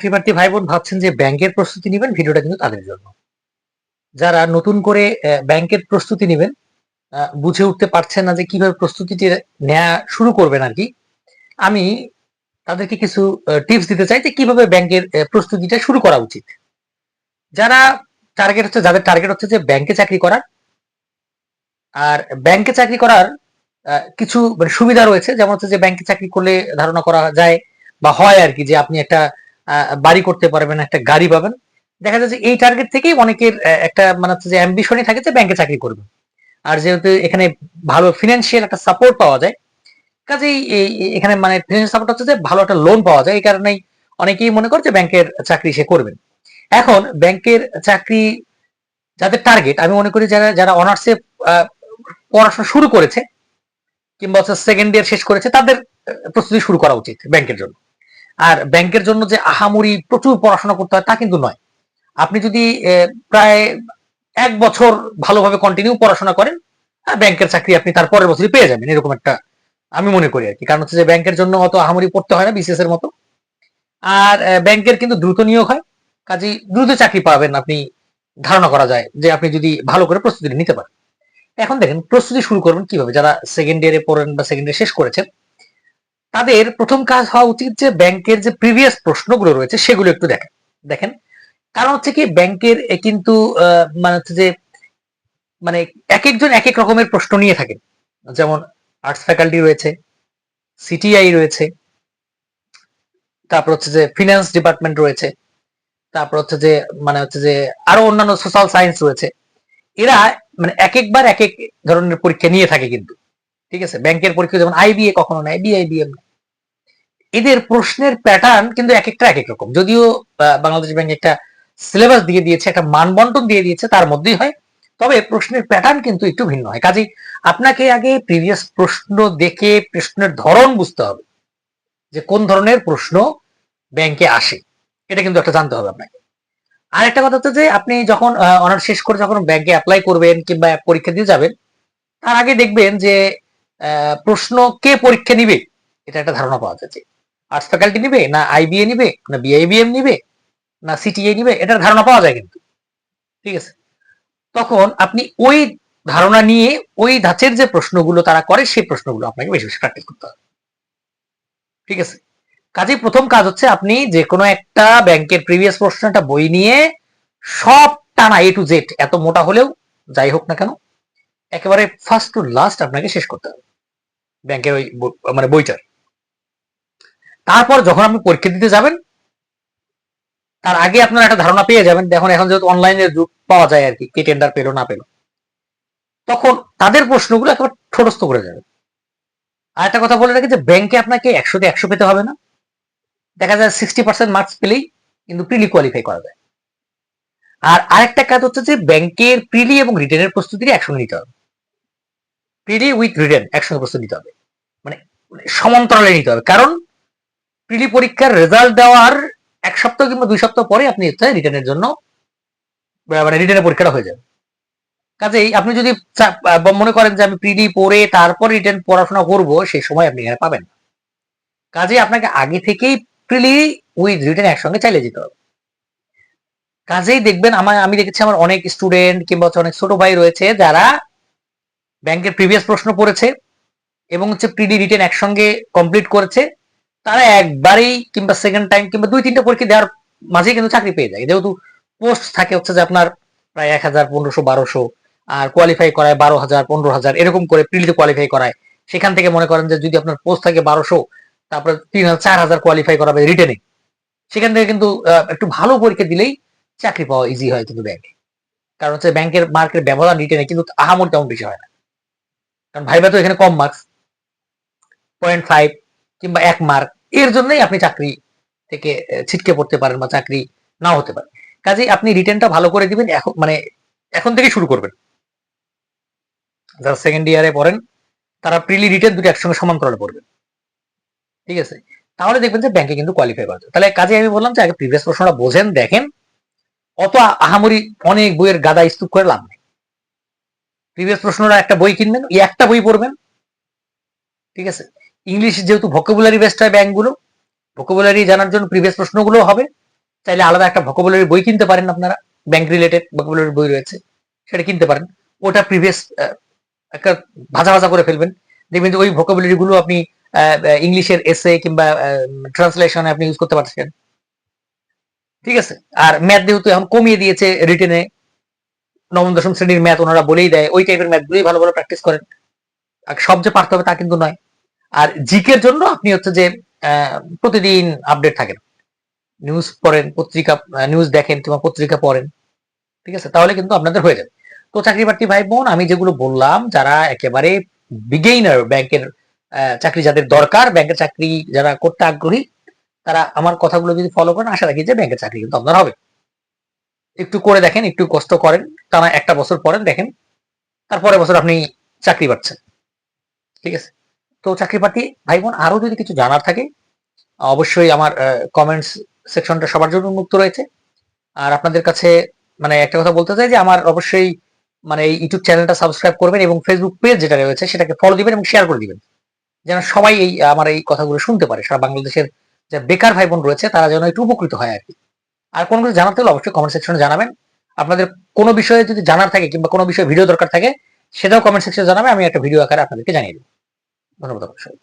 চাকরিপ্রার্থী ভাই বোন ভাবছেন যে ব্যাংকের প্রস্তুতি নেবেন ভিডিওটা কিন্তু তাদের জন্য। যারা নতুন করে ব্যাংকের প্রস্তুতি নেবেন বুঝে উঠতে পারছেন না যে কীভাবে প্রস্তুতিটি নেওয়া শুরু করবেন আর কি, আমি তাদেরকে কিছু টিপস দিতে চাই যে কীভাবে ব্যাংকের প্রস্তুতিটা শুরু করা উচিত। যারা টার্গেট হচ্ছে, যাদের টার্গেট হচ্ছে যে ব্যাংকে চাকরি করার, আর ব্যাংকে চাকরি করার কিছু মানে সুবিধা রয়েছে, যেমন হচ্ছে যে ব্যাংকে চাকরি করলে ধারণা করা যায় বা হয় আর কি যে আপনি একটা বাড়ি করতে পারবেন, একটা গাড়ি পাবেন। দেখা যাচ্ছে এই টার্গেট থেকেই অনেকের একটা মানে হচ্ছে যে অ্যাম্বিশনই থাকে যে ব্যাংকে চাকরি করবে। আর যেহেতু এখানে ভালো ফিনান্সিয়াল একটা সাপোর্ট পাওয়া যায়, কাজেই এখানে মানে ফিনান্সিয়াল সাপোর্ট হচ্ছে যে ভালো একটা লোন পাওয়া যায়, এই কারণেই অনেকেই মনে করে যে ব্যাংকের চাকরি সে করবেন এখন ব্যাংকের চাকরি যাদের টার্গেট আমি মনে করি যারা যারা অনার্সে পড়াশোনা শুরু করেছে, কিংবা হচ্ছে সেকেন্ড ইয়ার শেষ করেছে, তাদের প্রস্তুতি শুরু করা উচিত ব্যাংকের জন্য। আর ব্যাংকের জন্য যে আহামরি প্রচুর পড়াশোনা করতে হয় তা কিন্তু নয়। আপনি যদি প্রায় এক বছর ভালোভাবে কন্টিনিউ পড়াশোনা করেন ব্যাংকের চাকরি আপনি তার পরের বছরই পেয়ে যাবেন, এরকম একটা আমি মনে করি আর কি। কারণ হচ্ছে যে ব্যাংকের জন্য অত আহামরি পড়তে হয় না বিসিএস এর মতো। আর ব্যাংকের কিন্তু দ্রুত নিয়োগ হয়, কাজেই দ্রুত চাকরি পাবেন আপনি, ধারণা করা যায় যে আপনি যদি ভালো করে প্রস্তুতি নিতে পারেন। এখন দেখেন, প্রস্তুতি শুরু করবেন কীভাবে? যারা সেকেন্ড ইয়ারে পড়েন বা সেকেন্ড ইয়ার শেষ করেছেন তাদের প্রথম কাজ হওয়া উচিত যে ব্যাংকের যে প্রিভিয়াস প্রশ্নগুলো রয়েছে সেগুলো একটু দেখেন দেখেন। কারণ হচ্ছে কি, ব্যাংকের কিন্তু মানে হচ্ছে যে মানে এক একজন এক এক রকমের প্রশ্ন নিয়ে থাকেন। যেমন আর্টস ফ্যাকাল্টি রয়েছে, সিটিআই রয়েছে, তারপর হচ্ছে যে ফিনান্স ডিপার্টমেন্ট রয়েছে, তারপর হচ্ছে যে মানে হচ্ছে যে আরও অন্যান্য সোশ্যাল সায়েন্স রয়েছে। এরা মানে এক একবার এক এক ধরনের পরীক্ষা নিয়ে থাকে কিন্তু। ঠিক আছে? ব্যাংকের পরীক্ষা যেমন আইবিএ কখনো নেয় বিআইবিএম এদের প্রশ্নের প্যাটার্ন কিন্তু এক একটা, এক এক রকম। যদিও বাংলাদেশ ব্যাংক একটা সিলেবাস দিয়ে দিয়েছে, একটা মানবন্টন দিয়ে দিয়েছে, তার মধ্যেই হয়। তবে প্রশ্নের প্যাটার্ন কিন্তু একটু ভিন্ন হয়। কাজেই আপনাকে আগে প্রিভিয়াস প্রশ্ন দেখে, প্রশ্নের ধরন বুঝতে হবে যে কোন ধরনের প্রশ্ন ব্যাংকে আসে। এটা কিন্তু একটা জানতে হবে আপনাকে। আর একটা কথা হচ্ছে যে, আপনি যখন অনার্স শেষ করে যখন ব্যাংকে অ্যাপ্লাই করবেন কিংবা পরীক্ষা দিয়ে যাবেন, তার আগে দেখবেন যে প্রশ্ন কে পরীক্ষা নিবে? এটা একটা ধারণা পাওয়া যাচ্ছে। আর্টস ফ্যাকাল্টি নিবে না আইবিএ নিবে, না বিআইবিএম নিবে, না সিটিএ নিবে? এটার ধারণা পাওয়া যায় কিন্তু। ঠিক আছে? তখন আপনি ওই ধারণা নিয়ে ওই ধাঁচের যে প্রশ্নগুলো তারা করে, সেই প্রশ্নগুলো আপনাকে বেশি বেশি প্র্যাকটিস করতে হবে। ঠিক আছে? কাজে প্রথম কাজ হচ্ছে আপনি যে কোনো একটা ব্যাংকের প্রিভিয়াস প্রশ্ন, একটা বই নিয়ে সব টানা এ টু জেড এত মোটা হলেও যাই হোক না কেন, একেবারে ফার্স্ট টু লাস্ট আপনাকে শেষ করতে হবে। ব্যাংকের ওই মানে বইটার তারপর যখন আপনি পরীক্ষা দিতে যাবেন, তার আগে আপনার একটা ধারণা পেয়ে যাবেন, দেখুন এখন যেহেতু অনলাইনে যুগ, পাওয়া যায় আর কি, কে টেন্ডার পেল, না পেল। তখন তাদের প্রশ্নগুলো একেবারে ঠোটস্থ করে যাবে। আর একটা কথা বলে রাখি যে ব্যাংকে আপনাকে একশোতে একশো পেতে হবে না। দেখা যায় সিক্সটি পার্সেন্ট মার্কস পেলেই কিন্তু প্রিলি কোয়ালিফাই করা যায়। আর আরেকটা কাজ হচ্ছে যে ব্যাংকের প্রিলি এবং রিটেনের প্রস্তুতি একসঙ্গে নিতে হবে। প্রিলি উইথ রিটেন একসঙ্গে প্রস্তুতি নিতে হবে। মানে মানে সমান্তরালে নিতে হবে। কারণ প্রিলি পরীক্ষার রেজাল্ট দেওয়ার এক সপ্তাহ কিংবা দুই সপ্তাহ পরে আপনি রিটেনের জন্য মানে রিটেনের পরীক্ষাটা হয়ে যাবে। কাজেই আপনি যদি মনে করেন যে আমি প্রিলি পড়ে তারপর রিটেন পড়াশোনা করব সেই সময় আপনি এখানে পাবেন না। কাজেই আপনাকে আগে থেকেই প্রিলি উইথ রিটেন একসঙ্গে চালিয়ে যেতে হবে। কাজেই দেখবেন আমার, আমি দেখেছি আমার অনেক স্টুডেন্ট কিংবা অনেক ছোট ভাই রয়েছে যারা ব্যাংকের প্রিভিয়াস প্রশ্ন পড়েছে এবং হচ্ছে প্রিডি রিটেন একসঙ্গে কমপ্লিট করেছে। তারা একবারেই কিংবা সেকেন্ড টাইম কিংবা দুই তিনটা পরীক্ষা দেওয়ার মাঝে কিন্তু চাকরি পেয়ে যায়। যেহেতু পোস্ট থাকে হচ্ছে যে আপনার প্রায় এক হাজার পনেরোশো, বারোশো আর কোয়ালিফাই করায় বারো হাজার, পনেরো হাজার, এরকম করে প্রিলিতে কোয়ালিফাই করায়। সেখান থেকে মনে করেন যে যদি আপনার পোস্ট থাকে বারোশো, তারপরে তিন হাজার, চার হাজার কোয়ালিফাই করাবে রিটেনে সেখান থেকে কিন্তু একটু ভালো পরীক্ষা দিলেই চাকরি পাওয়া ইজি হয় কিন্তু ব্যাংকে। কারণ হচ্ছে ব্যাংকের মার্কের ব্যবধান রিটেনে কিন্তু আহামর তেমন বেশি হয় না। কারণ ভাইবা তো এখানে কম মার্কস পয়েন্ট ফাইভ কিংবা এক মার্ক এর জন্যই আপনি চাকরি থেকে ছিটকে পড়তে পারেন বা চাকরি নাও হতে পারে। কাজেই আপনি রিটেনটা ভালো করে দিবেন, এখন মানে এখন থেকে শুরু করবেন। যারা সেকেন্ড ইয়ারে পড়েন, তারা প্রিলি রিটার্ন দুটো একসঙ্গে সমান্তরালে পড়বেন। ঠিক আছে? তাহলে দেখবেন যে ব্যাংকে কিন্তু কোয়ালিফাই করা। তাহলে কাজে আমি বললাম যে আগে প্রিভিয়াস প্রশ্নটা বোঝেন, দেখেন, অত আহামরি অনেক বইয়ের গাদা স্তূপ করে লাভ নেই। প্রিভিয়াস প্রশ্নটা একটা বই কিনবেন, এই একটা বই পড়বেন। ঠিক আছে? ইংলিশ যেহেতু ভোকাবুলারি বেসড হয় ব্যাংকগুলো ভোকাবুলারি জানার জন্য প্রিভিয়াস প্রশ্নগুলো হবে। চাইলে আলাদা একটা ভোকাবুলারি বই কিনতে পারেন আপনারা ব্যাংক রিলেটেড ভোকাবুলারি বই রয়েছে, সেটা কিনতে পারেন। ওটা প্রিভিয়াস একটা ভাজা ভাজা করে ফেলবেন। দেখবেন যে ওই ভোকাবুলারি গুলো আপনি ইংলিশের এসে কিংবা ট্রান্সলেশনে আপনি ইউজ করতে পারছেন। ঠিক আছে? আর ম্যাথ যেহেতু এখন কমিয়ে দিয়েছে রিটেনে নবম, দশম শ্রেণির ম্যাথ ওনারা বলেই দেয়, ওই টাইপের ম্যাথ গুলোই ভালো ভালো প্র্যাকটিস করেন। সব যে পারতে হবে তা কিন্তু নয়। আর জিকের জন্য আপনি হচ্ছে যে প্রতিদিন আপডেট থাকেন। নিউজ পড়েন, পত্রিকা নিউজ দেখেন কিংবা পত্রিকা পড়েন, ঠিক আছে? তাহলে কিন্তু আপনাদের হয়ে যাবে। তো চাকরি প্রার্থী ভাই বোন আমি যেগুলো বললাম, যারা একেবারে বিগেইনার ব্যাংকের চাকরি যাদের দরকার ব্যাংকের চাকরি যারা করতে আগ্রহী, তারা আমার কথাগুলো যদি ফলো করেন, আশা রাখি যে ব্যাংকের চাকরি কিন্তু আপনার হবে। একটু করে দেখেন, একটু কষ্ট করেন, টানা একটা বছর পরেন, দেখেন। তারপরে বছর আপনি চাকরি পাচ্ছেন। ঠিক আছে? তো চাকরি প্রার্থী ভাই বোন, আরও যদি কিছু জানার থাকে, অবশ্যই আমার কমেন্টস সেকশনটা সবার জন্য উন্মুক্ত রয়েছে। আর আপনাদের কাছে মানে একটা কথা বলতে চাই যে, আমার অবশ্যই মানে এই ইউটিউব চ্যানেলটা সাবস্ক্রাইব করবেন এবং ফেসবুক পেজ যেটা রয়েছে, সেটাকে ফলো দিবেন এবং শেয়ার করে দিবেন। যেন সবাই এই, আমার এই কথাগুলো শুনতে পারে। সারা বাংলাদেশের যে বেকার ভাই বোন রয়েছে, তারা যেন একটু উপকৃত হয় আর কি। আর কোনো কিছু জানাতে হলে অবশ্যই কমেন্ট সেকশনে জানাবেন। আপনাদের কোনো বিষয়ে যদি জানার থাকে কিংবা কোনো বিষয়ে ভিডিও দরকার থাকে, সেটাও কমেন্ট সেকশনে জানাবে, আমি একটা ভিডিও আকারে আপনাদেরকে জানিয়ে দেবো। ধন্যবাদ অবশ্যই।